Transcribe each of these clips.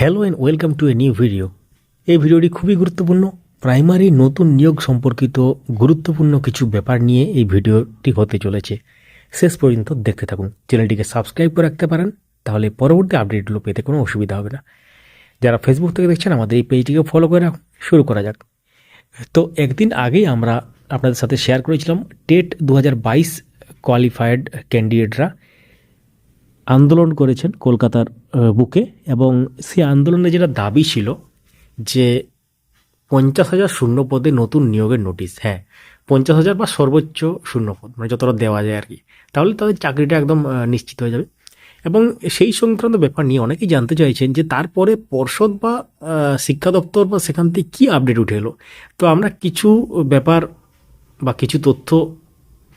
Hello and welcome to a new video এই ভিডিওটি খুবই গুরুত্বপূর্ণ। প্রাইমারি নতুন নিয়োগ সম্পর্কিত গুরুত্বপূর্ণ কিছু ব্যাপার নিয়ে এই ভিডিওটি হতে চলেছে। শেষ পর্যন্ত দেখতে থাকুন। চ্যানেলটিকে সাবস্ক্রাইব করে রাখতে পারেন, তাহলে পরবর্তী আপডেটগুলো পেতে কোনো অসুবিধা হবে না। যারা ফেসবুক থেকে দেখছেন, আমাদের এই পেজটিকে ফলো করে রাখুন। শুরু করা যাক। তো একদিন আগেই আমরা আপনাদের সাথে শেয়ার করেছিলাম টেট দু হাজার বাইশ কোয়ালিফায়েড ক্যান্ডিডেটরা আন্দোলন করেছেন কলকাতার বুকে এবং সেই আন্দোলনে যেটা দাবি ছিল যে পঞ্চাশ হাজার শূন্য পদে নতুন নিয়োগের নোটিশ হ্যাঁ পঞ্চাশ হাজার বা সর্বোচ্চ শূন্য পদ মানে যতটা দেওয়া যায় আর কি, তাহলে তাদের চাকরিটা একদম নিশ্চিত হয়ে যাবে। এবং সেই সংক্রান্ত ব্যাপার নিয়ে অনেকেই জানতে চাইছেন যে তারপরে পর্ষদ বা শিক্ষা দপ্তর বা সেখান থেকে কী আপডেট উঠে এলো? তো আমরা কিছু ব্যাপার বা কিছু তথ্য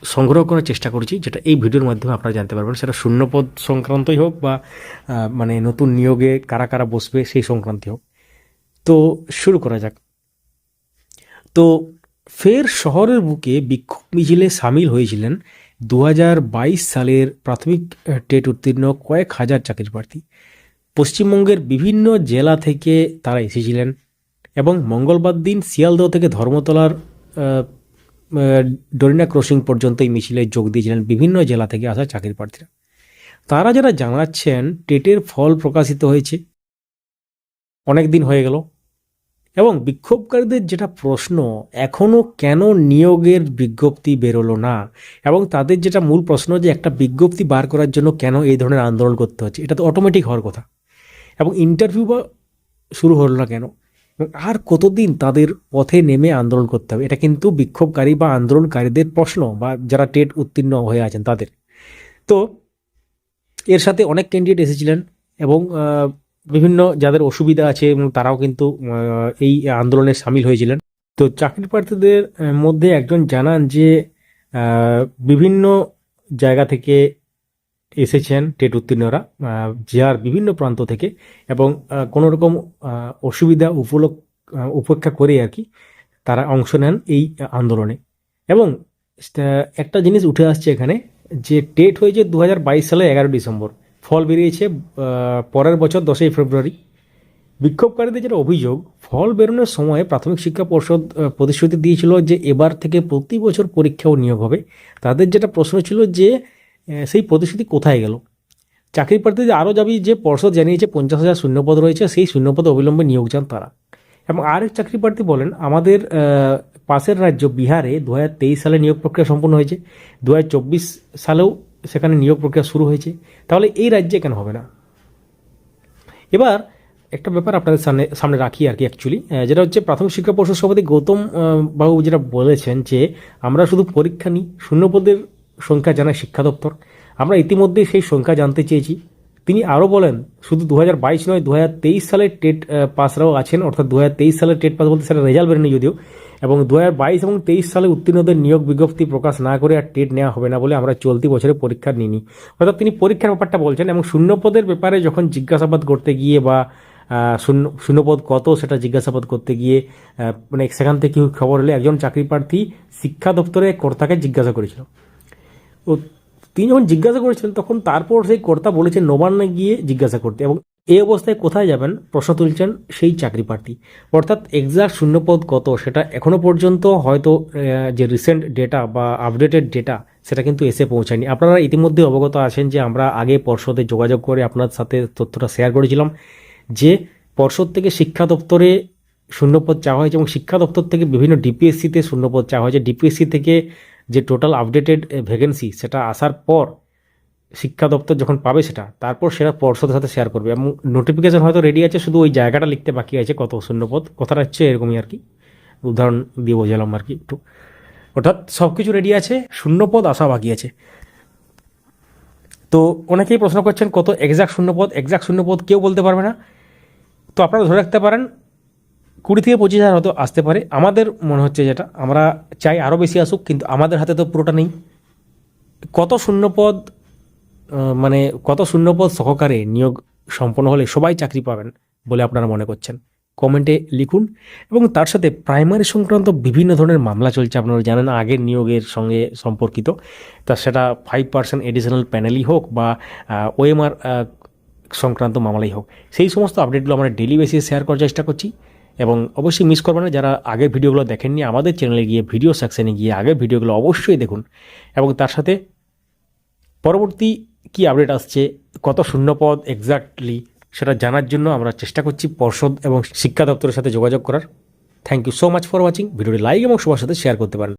সংগ্রহ করার চেষ্টা করছি, যেটা এই ভিডিওর মাধ্যমে আপনারা জানতে পারবেন। সেটা শূন্যপদ সংক্রান্তই হোক বা মানে নতুন নিয়োগে কারা কারা বসবে সেই সংক্রান্তই হোক। তো শুরু করা যাক। তো ফের শহরের বুকে বিক্ষোভ মিছিলে সামিল হয়েছিলেন দু হাজার বাইশ সালের প্রাথমিক টেট উত্তীর্ণ কয়েক হাজার চাকরি প্রার্থী পশ্চিমবঙ্গের বিভিন্ন জেলা থেকে তারা এসেছিলেন এবং মঙ্গলবার দিন শিয়ালদহ থেকে ধর্মতলার ডরিনা ক্রসিং পর্যন্ত এই মিছিলে যোগ দিয়েছিলেন বিভিন্ন জেলা থেকে আসা চাকরি প্রার্থীরা। তারা যারা জানাচ্ছেন, টেটের ফল প্রকাশিত হয়েছে, অনেক দিন হয়ে গেল, এবং বিক্ষোভকারীদের যেটা প্রশ্ন এখনও কেন নিয়োগের বিজ্ঞপ্তি বেরোলো না? এবং তাদের যেটা মূল প্রশ্ন যে একটা বিজ্ঞপ্তি বার করার জন্য কেন এই ধরনের আন্দোলন করতে হচ্ছে, এটা তো অটোমেটিক হওয়ার কথা। এবং ইন্টারভিউ বা শুরু হলো না কেন? এবং আর কতদিন তাদের পথে নেমে আন্দোলন করতে হবে? এটা কিন্তু বিক্ষোভকারী বা আন্দোলনকারীদের প্রশ্ন বা যারা টেট উত্তীর্ণ হয়ে আছেন তাদের। তো এর সাথে অনেক ক্যান্ডিডেট এসেছিলেন এবং বিভিন্ন যাদের অসুবিধা আছে এবং তারাও কিন্তু এই আন্দোলনে সামিল হয়েছিলেন। তো চাকরি প্রার্থীদের মধ্যে একজন জানান যে বিভিন্ন জায়গা থেকে এসেছেন টেট উত্তীর্ণরা জেলার বিভিন্ন প্রান্ত থেকে এবং কোনো রকম অসুবিধা উপলক আহ, উপেক্ষা করে আর কি তারা অংশ নেন এই আন্দোলনে। এবং একটা জিনিস উঠে আসছে এখানে যে টেট হয়েছে দু হাজার বাইশ সালে এগারো ডিসেম্বর। ফল বেরিয়েছে পরের বছর দশই ফেব্রুয়ারি। বিক্ষোভকারীদের যেটা অভিযোগ ফল বেরোনোর সময় প্রাথমিক শিক্ষা পর্ষদ প্রতিশ্রুতি দিয়েছিল যে এবার থেকে প্রতি বছর পরীক্ষা ও নিয়োগ হবে। তাদের যেটা প্রশ্ন ছিল যে সেই প্রতিশ্রুতি কোথায় গেল? চাকরি প্রার্থীদের আরও দাবি যে পর্ষদ জানিয়েছে পঞ্চাশ হাজার শূন্যপদ রয়েছে, সেই শূন্যপদ অবিলম্বে নিয়োগ চান তারা। এবং আরেক চাকরি প্রার্থী বলেন, আমাদের পাশের রাজ্য বিহারে দু হাজার তেইশ সালে নিয়োগ প্রক্রিয়া সম্পন্ন হয়েছে। দু হাজার চব্বিশ সালেও সেখানে নিয়োগ প্রক্রিয়া শুরু হয়েছে। তাহলে এই রাজ্যে কেন হবে না? এবার একটা ব্যাপার আপনাদের সামনে সামনে রাখি আর কি অ্যাকচুয়ালি যেটা হচ্ছে প্রাথমিক শিক্ষা পর্ষদ সভাপতি গৌতম বাবু যেটা বলেছেন যে, আমরা শুধু পরীক্ষা নিই, শূন্যপদের সংখ্যা জানায় শিক্ষা দপ্তর। আমরা ইতিমধ্যেই সেই সংখ্যা জানতে চেয়েছি। তিনি আরও বলেন, শুধু দু বাইশ নয় দু হাজার তেইশ সালের টেট পাসরাও আছেন, অর্থাৎ দু হাজার তেইশ সালের টেট পাস বলতে সেটা রেজাল্ট বেরোনি যদিও, এবং দু হাজার বাইশ এবং তেইশ সালে উত্তীর্ণদের নিয়োগ বিজ্ঞপ্তি প্রকাশ না করে আর টেট নেওয়া হবে না বলে আমরা চলতি বছরে পরীক্ষা নিইনি। অর্থাৎ তিনি পরীক্ষার ব্যাপারটা বলছেন, এবং শূন্যপদের ব্যাপারে যখন জিজ্ঞাসাবাদ করতে গিয়ে বা শূন্য, শূন্যপদ কত সেটা জিজ্ঞাসাবাদ করতে গিয়ে মানে সেখান থেকে খবর হলে একজন চাকরি প্রার্থী শিক্ষা দপ্তরে কর্তাকে জিজ্ঞাসা করেছিল। ও তিনি যখন জিজ্ঞাসা করেছিলেন, তখন তারপর সেই কর্তা বলেছেন নবান্নে গিয়ে জিজ্ঞাসা করতে। এবং এই অবস্থায় কোথায় যাবেন? প্রশ্ন তুলছেন সেই চাকরি প্রার্থী। অর্থাৎ এক্সাক্ট শূন্যপদ কত? সেটা এখনও পর্যন্ত হয়তো যে রিসেন্ট ডেটা বা আপডেটেড ডেটা সেটা কিন্তু এসে পৌঁছায়নি। আপনারা ইতিমধ্যে অবগত আছেন যে আমরা আগে পর্ষদে যোগাযোগ করে আপনার সাথে তথ্যটা শেয়ার করেছিলাম, যে পর্ষদ থেকে শিক্ষা দপ্তরে শূন্যপদ চাওয়া হয়েছে এবং শিক্ষা দপ্তর থেকে বিভিন্ন ডিপিএসসিতে শূন্যপদ চাওয়া হয়েছে। ডিপিএসসি থেকে যে টোটাল আপডেটেড ভ্যাকেন্সি সেটা আসার পর শিক্ষা দপ্তর যখন পাবে সেটা, তারপর সেটা পর্ষদের সাথে শেয়ার করবে। এবং নোটিফিকেশন হয়তো রেডি আছে, শুধু ওই জায়গাটা লিখতে বাকি আছে, কত শূন্যপদ, কথাটা হচ্ছে এরকমই আর কি। উদাহরণ দিয়ে বোঝালাম আর কি একটু। অর্থাৎ সব কিছু রেডি আছে, শূন্যপদ আসা বাকি আছে। তো অনেকেই প্রশ্ন করছেন কত এক্সাক্ট শূন্যপদ এক্সাক্ট শূন্যপদ কেউ বলতে পারবে না। তো আপনারা ধরে রাখতে পারেন কুড়ি থেকে পঁচিশ হাজার হয়তো আসতে পারে। আমাদের মনে হচ্ছে যেটা, আমরা চাই আরও বেশি আসুক, কিন্তু আমাদের হাতে তো পুরোটা নেই। কত শূন্যপদ মানে কত শূন্যপদ সহকারে নিয়োগ সম্পন্ন হলে সবাই চাকরি পাবেন বলে আপনারা মনে করছেন? কমেন্টে লিখুন। এবং তার সাথে প্রাইমারি সংক্রান্ত বিভিন্ন ধরনের মামলা চলছে, আপনারা জানেন, আগের নিয়োগের সঙ্গে সম্পর্কিত। তা সেটা ফাইভ পার্সেন্ট এডিশনাল প্যানেলই হোক বা ওএমআর সংক্রান্ত মামলাই হোক। সেই সমস্ত আপডেটগুলো আমরা ডেলি বেসিসে শেয়ার করার চেষ্টা করছি। এবং অবশ্যই মিস করবেন না, যারা আগের ভিডিওগুলো দেখেননি, আমাদের চ্যানেলে গিয়ে ভিডিও সেকশানে গিয়ে আগের ভিডিওগুলো অবশ্যই দেখুন। এবং তার সাথে পরবর্তী কি আপডেট আসছে, কত শূন্যপদ এক্স্যাক্টলি সেটা জানার জন্য আমরা চেষ্টা করছি পর্ষদ এবং শিক্ষা দপ্তরের সাথে যোগাযোগ করার। Thank you so much for watching ভিডিওটি লাইক এবং সবার সাথে শেয়ার করতে পারেন।